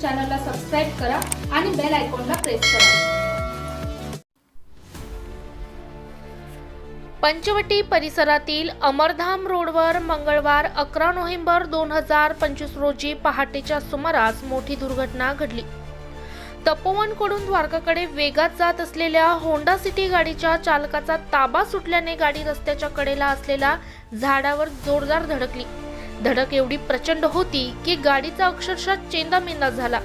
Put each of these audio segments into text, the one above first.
चॅनलला सबस्क्राईब करा आणि बेल आयकॉनला प्रेस करा. पंचवटी परिसरातील अमरधाम रोडवर मंगळवार अकरा नोव्हेंबर दोन हजार पंचवीस रोजी पहाटेच्या सुमारास मोठी दुर्घटना घडली. तपोवनकडून द्वारकाकडे वेगात जात असलेल्या होंडा सिटी गाडीच्या चालकाचा ताबा सुटल्याने गाडी रस्त्याच्या कडेला असलेल्या झाडावर जोरदार धडकली. धडक एवढी प्रचंड होती की गाडीचा अक्षरशः चेंदामेंदा झाला.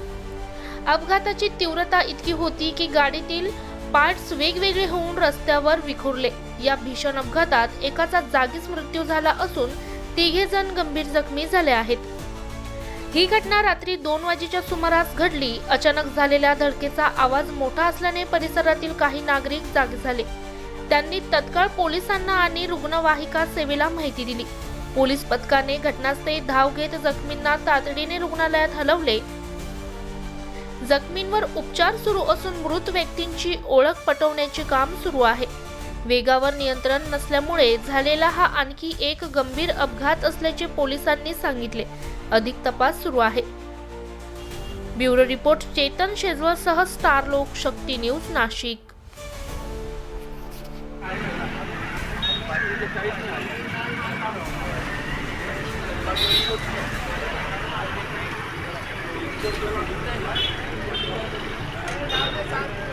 अपघाताची तीव्रता इतकी होती की गाडीतील पार्ट्स वेगवेगळे होऊन रस्त्यावर विखुरले. या भीषण अपघातात एकाचा जागीच मृत्यू झाला असून तिघे जण गंभीर जखमी झाले आहेत. ही घटना रात्री दोन वाजेच्या सुमारास घडली. अचानक झालेल्या धडकेचा आवाज मोठा असल्याने परिसरातील काही नागरिक जागे झाले. त्यांनी तत्काळ पोलिसांना आणि रुग्णवाहिका सेवेला माहिती दिली. पोलीस पथकाने घटनास्थळी धाव घेत जखमींना तातडीने रुग्णालयात हलवले. जखमींवर उपचार सुरू असून मृत व्यक्तींची ओळख पटवण्याचे काम सुरू आहे. वेगावर नियंत्रण नसल्यामुळे झालेला हा आणखी एक गंभीर अपघात असल्याचे पोलिसांनी सांगितले. अधिक तपास सुरू आहे. Bureau report Chetan शेजवळसह star Lok Shakti news Nashik. Thank you.